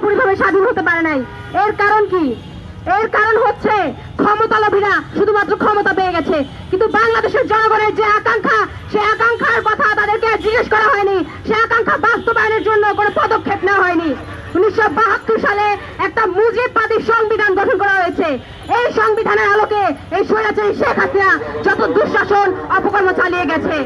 পুরোপুরিভাবে স্বাধীন হতে পারে নাই। এর কারণ কি? এর কারণ হচ্ছে ক্ষমতা লোভীরা শুধুমাত্র ক্ষমতা পেয়ে গেছে। কিন্তু বাংলাদেশের জনগণের যে আকাঙ্ক্ষা সে আকাঙ্ক্ষার কথা তাদেরকে জিজ্ঞেস করা হয়নি। সে আকাঙ্ক্ষা বাস্তবায়নের জন্য কোনো পদক্ষেপ নেওয়া হয়নি। উনিশশো বাহাত্তর সালে একটা মুজিববাদী সংবিধান গঠন করা এই সংবিধানের আলোকে এই স্বৈরাচারী শেখ হাসিনা, যত দুঃশাসন অপকর্ম চালিয়ে গেছে।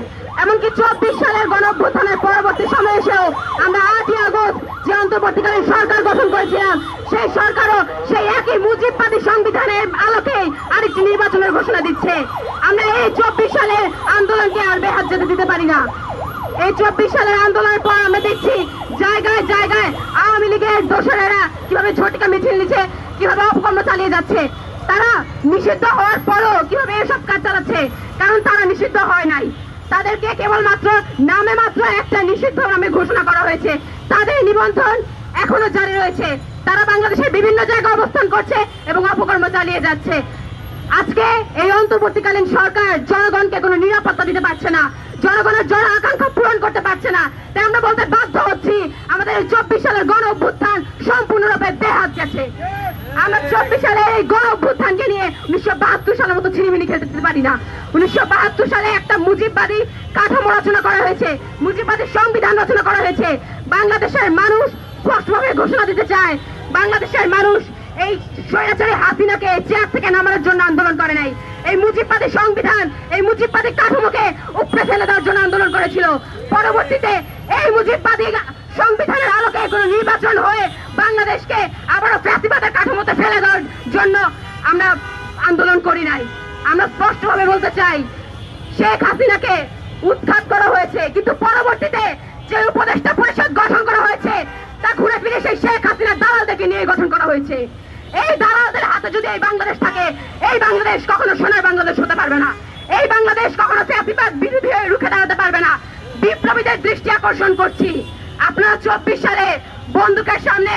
এমনকি চব্বিশ সালের গণ অভ্যুত্থানের পরবর্তী সময় এসেও আমরা আটই আগস্ট যে অন্তর্বর্তীকালীন সরকার গঠন করেছিলাম, সেই সরকারও সেই একই মুজিববাদী সংবিধানের আলোকে আরেকটি নির্বাচনের ঘোষণা দিচ্ছে। আমরা এই চব্বিশ সালের আন্দোলনকে আর বেহাত যেতে দিতে পারি না। এই চব্বিশ সালের আন্দোলনের পর আমরা জায়গায় জায়গায় আওয়ামী লীগের দোসরেরা কীভাবে ঝটিকা মিছিল নিচ্ছে কীভাবে অপকর্ম চালিয়ে যাচ্ছে। তারা নিষিদ্ধ হওয়ার পরও কীভাবে এসব কাজ চালাচ্ছে? কারণ তারা নিষিদ্ধ হয় নাই। তাদেরকে কেবলমাত্র নামে মাত্র একটা নিষিদ্ধ নামে ঘোষণা করা হয়েছে। তাদের নিবন্ধন এখনও জারি রয়েছে। তারা বাংলাদেশের বিভিন্ন জায়গায় অবস্থান করছে এবং অপকর্ম চালিয়ে যাচ্ছে। আজকে এই অন্তর্বর্তীকালীন সরকার জনগণকে কোনো নিরাপত্তা দিতে পারছে না। জনগণের জন আকাঙ্ক্ষা পূরণ করতে পারছে না। তাই আমরা বলতে বাধ্য হচ্ছি আমাদের চব্বিশ সালের গণ অভ্যুত্থান সম্পূর্ণরূপে বেহাত গেছে আমরা চব্বিশ সালে এই গণ অভ্যুত্থানকে নিয়ে উনিশশো বাহাত্তর সালের মতো ছিনিমিনি খেলতে পারি না। উনিশশো বাহাত্তর সালে একটা মুজিববাদী কাঠামো রচনা করা হয়েছে। মুজিববাদী সংবিধান রচনা করা হয়েছে। বাংলাদেশের মানুষ স্পষ্টভাবে ঘোষণা দিতে চায়। বাংলাদেশের মানুষ এই স্বৈরাচারী হাসিনাকে চেয়ার থেকে নামানোর জন্য আন্দোলন করে নাই। এই মুজিববাদী সংবিধান, এই মুজিববাদী কাঠামোকে উপড়ে ফেলে দেওয়ার জন্য আন্দোলন করেছিল। পরবর্তীতে এই মুজিববাদী সংবিধানের আলোকে কোনো নির্বাচন হয়ে বাংলাদেশকে আবারও ফ্যাসিবাদের কাঠামোতে ফেলে দেওয়ার জন্য আমরা আন্দোলন করি নাই। আমরা স্পষ্টভাবে বলতে চাই, শেখ হাসিনাকে উৎখাত করা হয়েছে, কিন্তু পরবর্তীতে যে উপদেষ্টা পরিষদ গঠন করা হয়েছে, তা ঘুরে ফিরে সেই শেখ হাসিনার দালালদেরকে নিয়ে গঠন করা হয়েছে। এই দালালদের হাতে যদি এই বাংলাদেশ থাকে, এই বাংলাদেশ কখনো সোনার বাংলাদেশ হতে পারবে না। এই বাংলাদেশ কখনো ফ্যাসিবাদ বিরোধী হয়ে রুখে দাঁড়াতে পারবে না। বিপ্লবীদের দৃষ্টি আকর্ষণ করছি। আপনারা চব্বিশ সালে বন্দুকের সামনে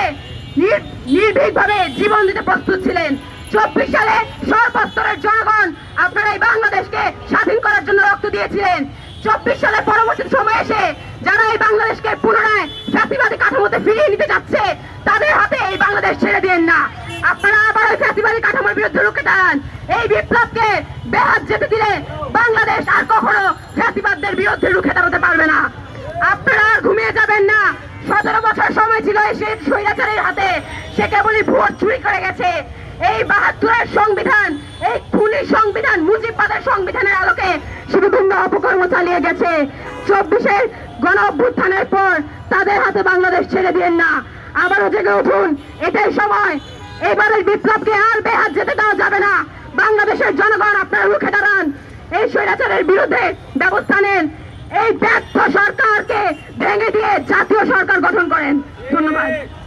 নির্ভীকভাবে জীবন দিতে প্রস্তুত ছিলেন। চব্বিশ সালে সর্বস্তরের জনগণ আপনারা এই বাংলাদেশকে স্বাধীন করার জন্য রক্ত দিয়েছিলেন। চব্বিশ সালে পরবর্তী সময় এসে যারা এই বাংলাদেশকে পুনরায় ফ্যাসিবাদী কাঠামোতে ফিরিয়ে নিতে যাচ্ছে, তাদের হাতে এই বাংলাদেশ ছেড়ে দিন না। আপনারা আবার ওই ফ্যাসিবাদী কাঠামোর বিরুদ্ধে রুখে দাঁড়ান। এই বিপ্লবকে বেহাত যেতে দিলে বাংলাদেশ আর কখনো জাতিবাদদের বিরুদ্ধে রুখে দাঁড়াতে পারবে না। আপনারা আর ঘুমিয়ে যাবেন না। সতেরো বছর সময় ছিল এই শেখ স্বৈরাচারের হাতে। সে কেবলই ভোট চুরি করে গেছে। এই বাহাত্তরের সংবিধান, এই খুনি সংবিধান মুজিবাদের সংবিধানের আলোকে সে অপকর্ম চালিয়ে গেছে। চব্বিশে গণ অভ্যুত্থানের পর তাদের হাতে বাংলাদেশ ছেড়ে দিয়ে না। আবারও জেগে উঠুন, এটাই সময়। এবারের বিপ্লবকে আর বেহাত যেতে দেওয়া যাবে না। বাংলাদেশের জনগণ, আপনার রুখে দাঁড়ান। এই স্বৈরাচারের বিরুদ্ধে ব্যবস্থা নেন। এই ব্যর্থ সরকারকে ভেঙে দিয়ে জাতীয় সরকার গঠন করেন। ধন্যবাদ।